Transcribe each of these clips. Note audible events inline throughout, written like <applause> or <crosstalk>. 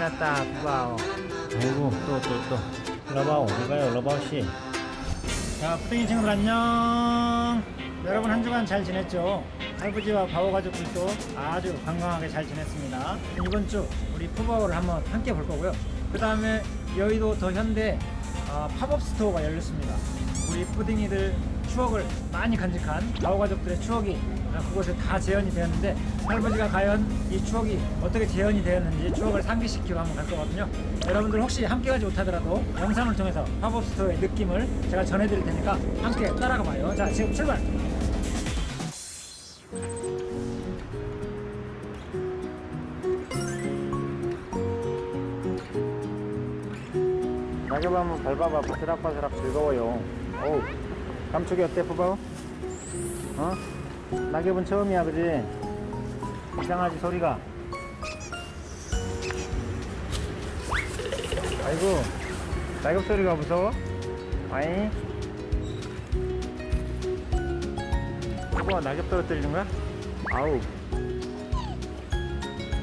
일어났다. 부바오 아이고 또 또또. 러바오 이봐요 러바오씨 자 푸딩이 친구들 안녕. 여러분 한 주간 잘 지냈죠? 할아버지와 바오 가족들도 아주 건강하게 잘 지냈습니다. 이번 주 우리 푸바오를 한번 함께 볼 거고요. 그 다음에 여의도 더 현대 아, 팝업 스토어가 열렸습니다. 우리 푸딩이들 추억을 많이 간직한 바오 가족들의 추억이 그곳에 다 재현이 되었는데 할아버지가 과연 이 추억이 어떻게 재현이 되었는지 추억을 상기시키러 한번 갈 거거든요. 여러분들 혹시 함께 가지 못하더라도 영상을 통해서 팝업 스토어의 느낌을 제가 전해드릴 테니까 함께 따라가 봐요. 자 지금 출발! 낙엽 한번 밟아봐. 바스락바스락 즐거워요. 어우 감촉이 어때 푸바오? 어? 낙엽은 처음이야 그지? 이상하지 소리가 아이고 낙엽 소리가 무서워? 아이 푸바오 낙엽 떨어뜨리는 거야? 아우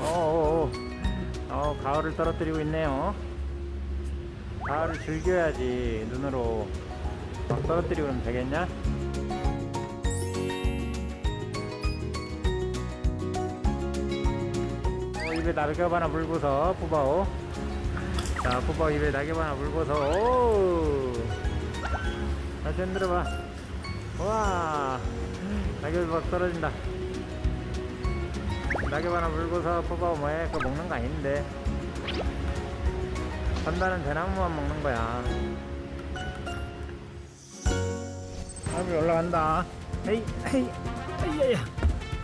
어어어 어, 가을을 떨어뜨리고 있네요 가을을 즐겨야지 눈으로 막 떨어뜨리고 그러면 되겠냐? 어, 입에 낙엽 하나 물고서 푸바오. 자 푸바오 입에 낙엽 하나 물고서. 오! 다시 흔들어봐. 와! 낙엽이 막 떨어진다. 낙엽 하나 물고서 푸바오 뭐해? 그거 먹는 거 아닌데. 판다는 대나무만 먹는 거야 아이 올라간다. 헤이 헤이 헤이야야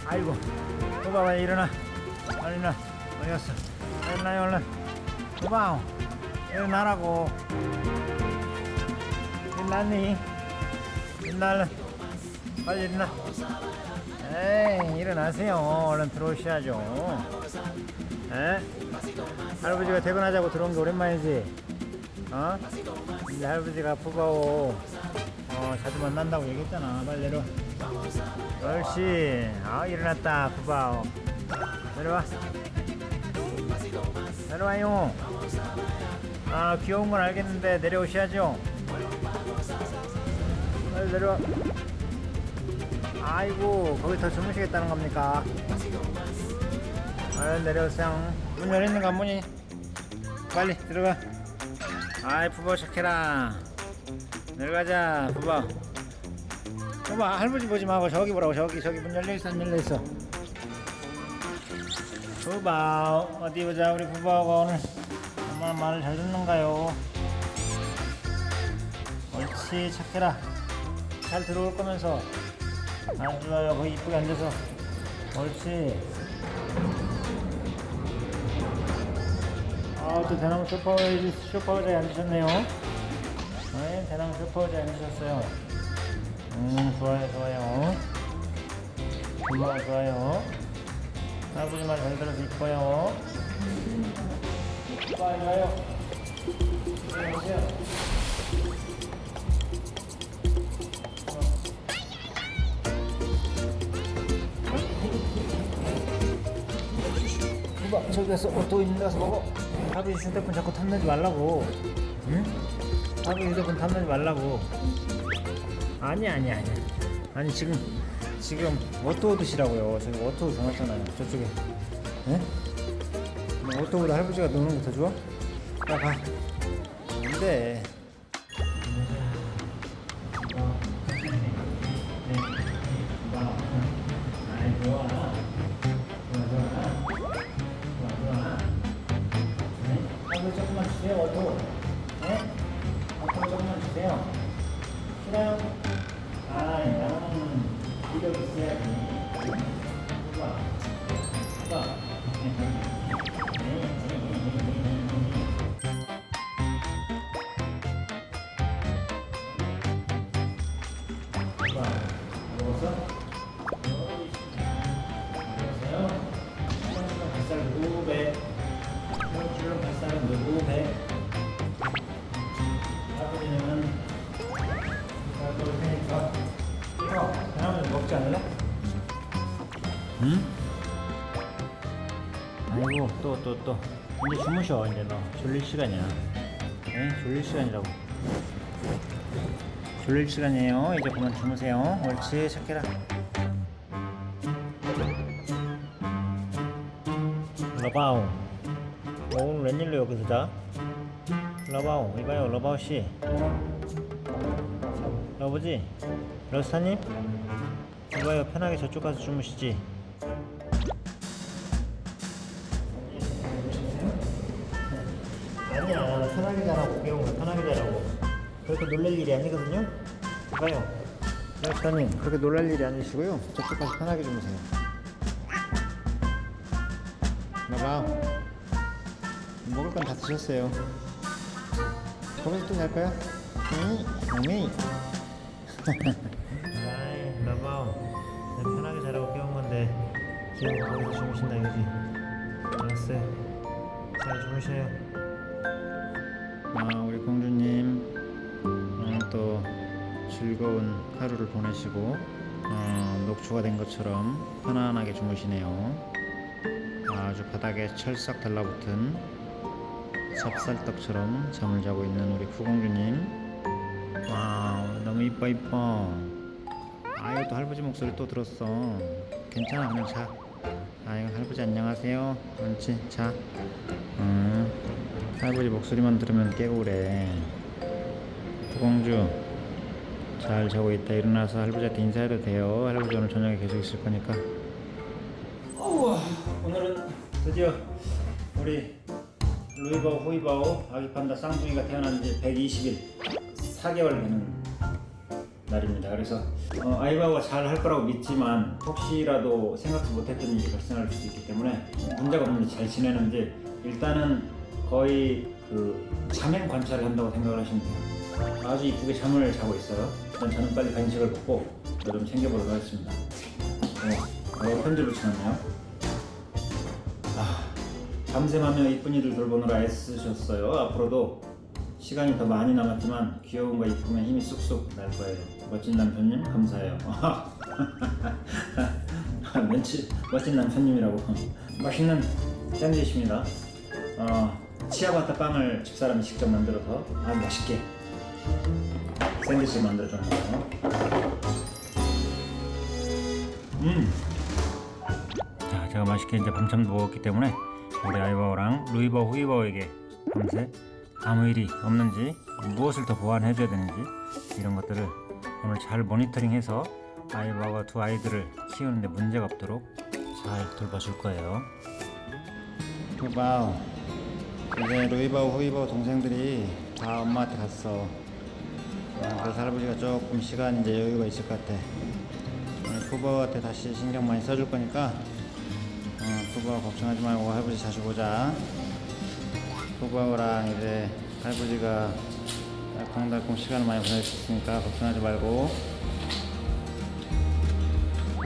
아이고 푸바오 일어나? 일어나 어디 갔어? 일어나요 얼른 푸바오 일어나라고. 일어났니? 일어나 얼른 빨리 일어나. 에이 일어나세요. 얼른 들어오셔야죠. 에? 할아버지가 퇴근하자고 들어온 게 오랜만이지? 어? 이제 할아버지가 푸바오 어 자주 만난다고 얘기했잖아. 빨리 내려와 옳지 아 일어났다. 푸바오. 내려와. 내려와요. 아 귀여운 건 알겠는데 내려오셔야죠. 빨리 내려와. 아이고 거기 더 주무시겠다는 겁니까? 얼른 내려오세요. 문 열어있는가 문이 빨리 들어가. 아이 푸바 착해라 내려가자 푸바 푸바 할아버지 보지 말고 저기 보라고 저기 저기 문 열려있어 안 열려있어. 푸바 어디 보자 우리 푸바가 오늘. 엄마 말을 잘 듣는가요? 옳지 착해라. 잘 들어올 거면서. 아주 좋아요 거기 이쁘게 앉아서. 옳지. 아, 또 대나무 소파 의자에 앉으셨네요. 소파 의자에 앉으셨어요. 음, 좋아요, 좋아요. 정말 좋아요. 할아버지 말 잘 들어서 이뻐요. 좋아요. 누가 저기 가서 옷도 있는 데 가서 먹어 아버지 휴대폰 자꾸 탐내지 말라고 응? 아버지 휴대폰 탐내지 말라고 아니 아니 아니 아니 지금 지금 워터우 드시라고요 저기 워터우 정했잖아요 저쪽에 응? 워터우보다 할아버지가 노는 거 더 좋아? 안돼 아이 좋아 좋아 좋아 하고 조금만 주세요. 네? 조금만 주세요. 싫어 또 또. 또 이제 주무셔 이제 너. 졸릴 시간이야. 네? 졸릴 시간이라고. 졸릴 시간이에요. 이제 그만 주무세요. 옳지 착해라. 러바오 어, 오늘 웬일로 여기서 자? 러바오 이봐요 러바오 씨. 여보지? 러스타님? 이봐요 편하게 저쪽 가서 주무시지 놀랄 일이 아니거든요. 이봐요. 러스타님 그렇게 놀랄 일이 아니시고요. 저쪽 가서 편하게 주무세요. 봐봐 먹을 건 다 드셨어요. 거기서 또잘 거야? 응? 어미 아이 러바 편하게 자라고 깨운 건데 지금 거기서 주무신다 이거지? 알았어요. 잘 주무셔요. 아 즐거운 하루를 보내시고 어, 녹초가 된 것처럼 편안하게 주무시네요. 아주 바닥에 철썩 달라붙은 찹쌀떡처럼 잠을 자고 있는 우리 구공주님. 와 너무 이뻐 이뻐. 아유 또 할아버지 목소리 또 들었어. 괜찮아 그냥 자. 아유 할아버지 안녕하세요. 옳지 자. 음, 할아버지 목소리만 들으면 깨고 그래. 구공주 잘 자고 있다 일어나서 할아버지한테 인사해도 돼요 할아버지 오늘 저녁에 계속 있을 거니까 우와, 오늘은 드디어 우리 루이바오 호이바오 아기 판다 쌍둥이가 태어난 지 120일 4개월 되는 날입니다. 그래서 어, 아이바오가 잘 할 거라고 믿지만 혹시라도 생각지 못했던 일이 발생할 수 있기 때문에 문제가 없는지 잘 지내는지 일단은 거의 그 잠행 관찰을 한다고 생각을 하시면 돼요. 아주 이쁘게 잠을 자고 있어요. 일단 저는 빨리 간식을 먹고 좀 챙겨보도록 하겠습니다. 네, 어, 편지 붙여놨네요. 아, 밤샘하며 이쁜 이들 돌보느라 애쓰셨어요. 앞으로도 시간이 더 많이 남았지만 귀여움과 이쁨에 힘이 쑥쑥 날 거예요. 멋진 남편님 감사해요. <laughs> 왠지 멋진 남편님이라고. 맛있는 샌드위치입니다. 어, 치아바타 빵을 집사람이 직접 만들어서 아주 맛있게 샌드위치 만들어줬네요. 음. 자, 제가 맛있게 이제 밤참도 먹었기 때문에 우리 아이바오랑 루이버 후이버에게 밤새 아무 일이 없는지 무엇을 더 보완해줘야 되는지 이런 것들을 오늘 잘 모니터링해서 아이바오가 두 아이들을 키우는데 문제가 없도록 잘 돌봐줄 거예요. 루바오, 이제 루이바오 후이버 동생들이 다 엄마한테 갔어. 어, 그래서 할아버지가 조금 시간 이제 여유가 있을 것 같아. 푸버한테 다시 신경 많이 써줄 거니까 어, 푸버 걱정하지 말고 할아버지 자주 보자. 푸버랑 이제 할아버지가 달콩달콩 시간을 많이 보낼 수 있으니까 걱정하지 말고.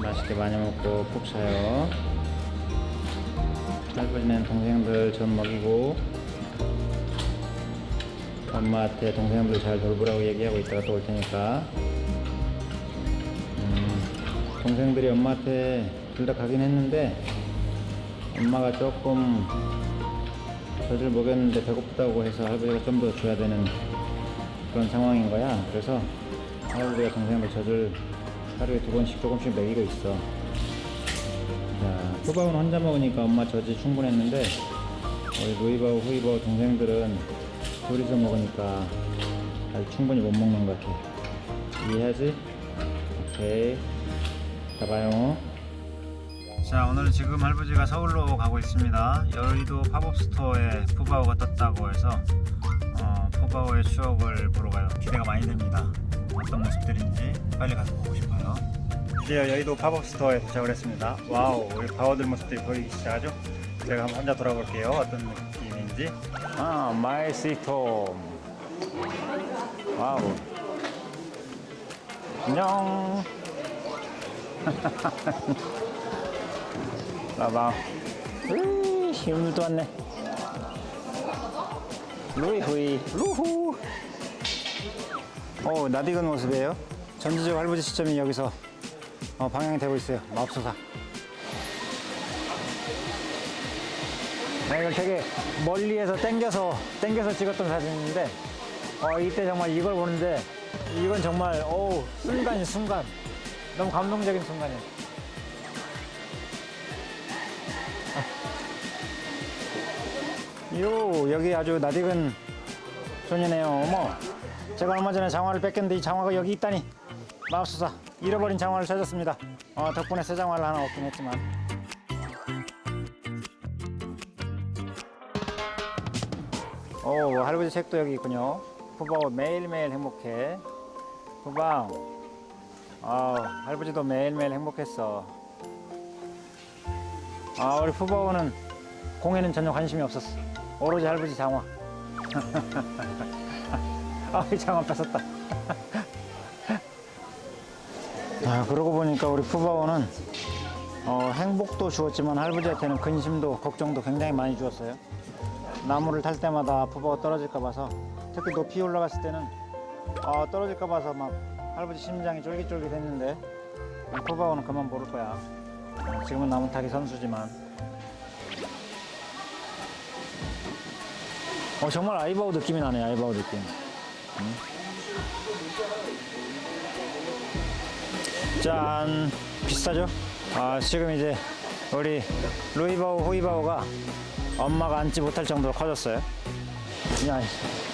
맛있게 많이 먹고 푹 자요. 할아버지는 동생들 전 먹이고 엄마한테 동생들 잘 돌보라고 얘기하고 있다가 또 올 테니까 동생들이 엄마한테 둘 다 가긴 했는데 엄마가 조금 젖을 먹였는데 배고프다고 해서 할아버지가 좀 더 줘야 되는 그런 상황인 거야. 그래서 할아버지가 동생들 젖을 하루에 두 번씩 조금씩 먹이고 있어. 자, 후바오는 혼자 먹으니까 엄마 젖이 충분했는데 우리 루이바오, 후이바오 동생들은 둘이서 먹으니까 충분히 못 먹는 것 같아. 이해하지? 오케이. 가봐요. 자 오늘 지금 할아버지가 서울로 가고 있습니다. 여의도 팝업 스토어에 푸바오가 떴다고 해서 어, 푸바오의 추억을 보러 가요. 기대가 많이 됩니다. 어떤 모습들인지 빨리 가서 보고 싶어요. 드디어 여의도 팝업 스토어에 도착을 했습니다. 와우 우리 바오들 모습들이 보이기 시작하죠? 제가 한번 혼자 돌아볼게요. 어떤 느낌인지. 아 마이 스위트홈. 와우. 안녕. <laughs> 봐봐. 으이, 오늘도 왔네. 루이 후이, 루후. 오, 낯익은 모습이에요. 전지적 할아버지 시점이 여기서 어, 방향이 되고 있어요. 맙소사. 이걸 되게 멀리에서 땡겨서 땡겨서 찍었던 사진인데 어, 이때 정말 이걸 보는데 이건 정말 어우 순간이 순간 너무 감동적인 순간이에요. 요 여기 아주 낯익은 소녀네요. 어머 제가 얼마 전에 장화를 뺏겼는데 이 장화가 여기 있다니 마우스사 잃어버린 장화를 찾았습니다. 어, 덕분에 새 장화를 하나 얻긴 했지만 오 할아버지 책도 여기 있군요. 푸바오 매일매일 행복해. 푸바오. 아 할아버지도 매일매일 행복했어. 아 우리 푸바오는 공에는 전혀 관심이 없었어. 오로지 할아버지 장화. <laughs> 아 이 장화 뺏었다. <laughs> 아 그러고 보니까 우리 푸바오는 어, 행복도 주었지만 할아버지한테는 근심도 걱정도 굉장히 많이 주었어요. 나무를 탈 때마다 푸바오 떨어질까 봐서 특히 높이 올라갔을 때는 어, 떨어질까 봐서 막 할아버지 심장이 쫄깃쫄깃했는데 푸바오는 그만 모를 거야. 지금은 나무 타기 선수지만 어 정말 아이바오 느낌이 나네 아이바오 느낌. 음. 짠 비슷하죠? 아 지금 이제 우리 루이바오 호이바오가 엄마가 앉지 못할 정도로 커졌어요. 야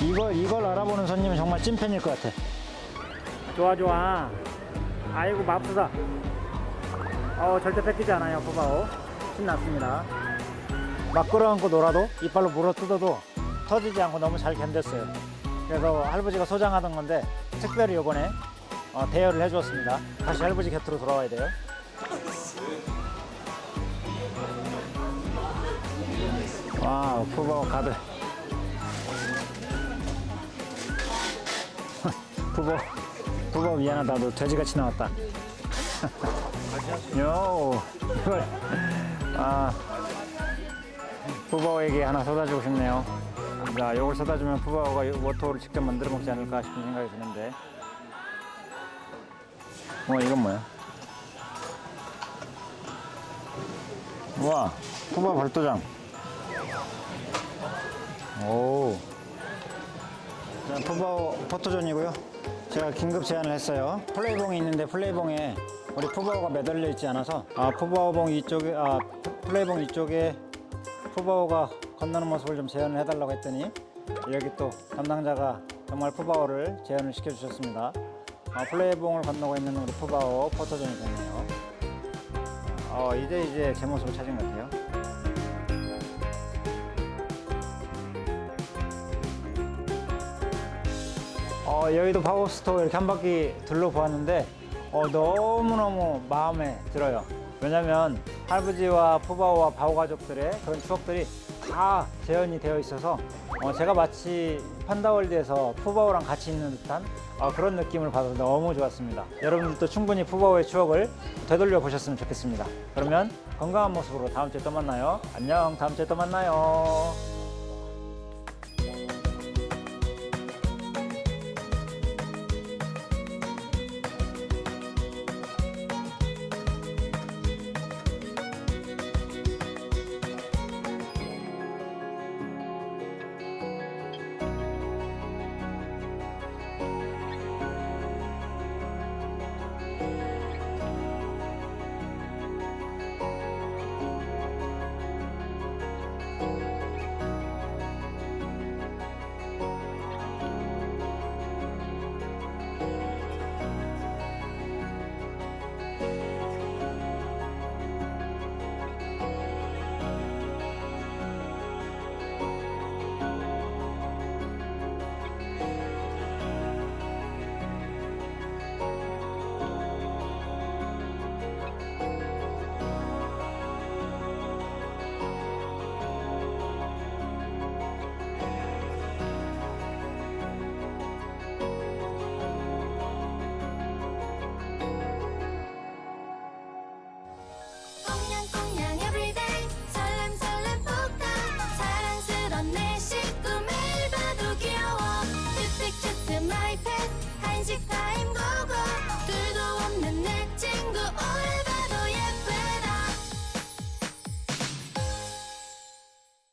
이걸 이걸 알아보는 손님은 정말 찐팬일 것 같아. 좋아 좋아. 아이고 맙소사. 어 절대 뺏기지 않아요 푸바오. 신났습니다. 막 끌어안고 놀아도 이빨로 물어 뜯어도 터지지 않고 너무 잘 견뎠어요. 그래서 할아버지가 소장하던 건데 특별히 요번에 어, 대여를 해주었습니다. 다시 할아버지 곁으로 돌아와야 돼요. 와우, 푸바오 가드. <laughs> 푸바오, 푸바오 미안하다. 너 돼지같이 나왔다. <laughs> 요, 이걸, 아, 푸바오에게 하나 쏟아주고 싶네요. 자, 요걸 쏟아주면 푸바오가 이 워터를 직접 만들어 먹지 않을까 싶은 생각이 드는데. 어, 이건 뭐야? 우와, 푸바오 발도장. 오. 자, 푸바오 포토존이고요. 제가 긴급 제안을 했어요. 플레이봉이 있는데 플레이봉에 우리 푸바오가 매달려 있지 않아서 아 푸바오봉 이쪽에 아 플레이봉 이쪽에 푸바오가 건너는 모습을 좀 재현을 해달라고 했더니 여기 또 담당자가 정말 푸바오를 재현을 시켜주셨습니다. 아, 플레이봉을 건너고 있는 우리 푸바오 포토존이 됐네요. 어, 이제 이제 제 모습을 찾은 것 같아요. 어, 여의도 파워스토어 이렇게 한 바퀴 둘러보았는데 어, 너무너무 마음에 들어요. 왜냐면 할아버지와 푸바오와 바오 가족들의 그런 추억들이 다 재현이 되어 있어서 어, 제가 마치 판다월드에서 푸바오랑 같이 있는 듯한 어, 그런 느낌을 받아서 너무 좋았습니다. 여러분들도 충분히 푸바오의 추억을 되돌려 보셨으면 좋겠습니다. 그러면 건강한 모습으로 다음 주에 또 만나요. 안녕, 다음 주에 또 만나요.